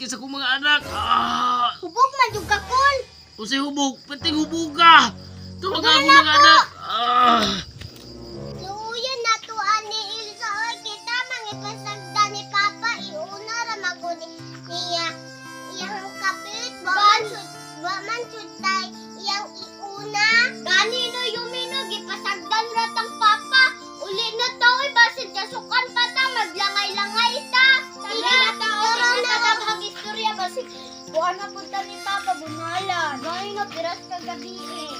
kaysa kong mga anak. Ah! Hubog man yung kakol. O si hubog, pati hubog ah. ka. Tuwag ako mga anak. Ah! Luuyan na to ani Ilsa oy kita mangipasagda ni Papa iuna ra maguni niya. Iyang kapit ba man sud ba man sud tay iyang iuna. Kanin Buwan na punta ni Papa Bumala. Dahil na piras kagabi eh.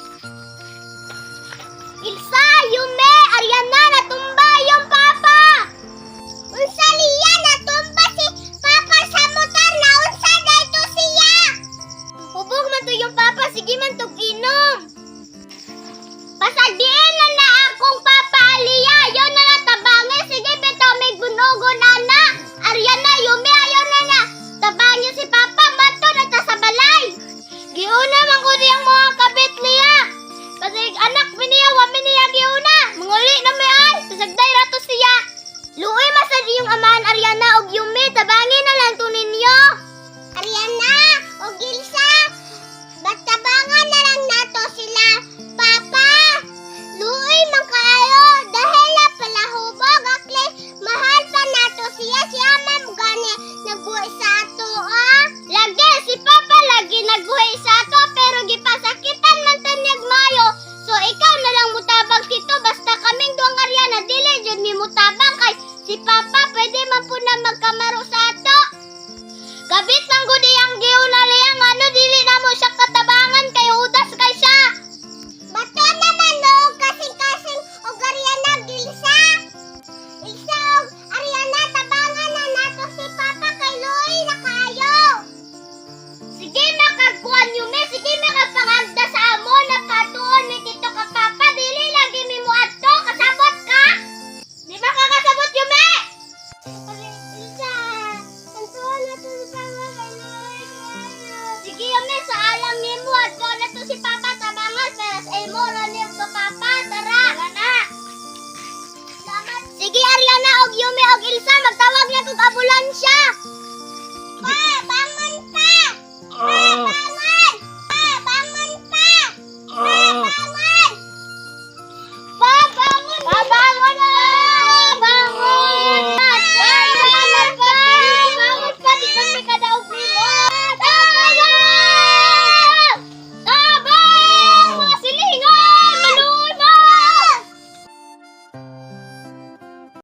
Ilsa, Yume, Ariana, na natumba yung Papa! Unsa liya natumba si Papa sa motor na unsa dito siya! Hubog man to yung Papa, sige man tog inom! Pasadiin na na akong Papa! pwede man po na magkamaro sa ato. Kabit man gudi ang giunali ang ano dili na mo siya katabang ambulansya!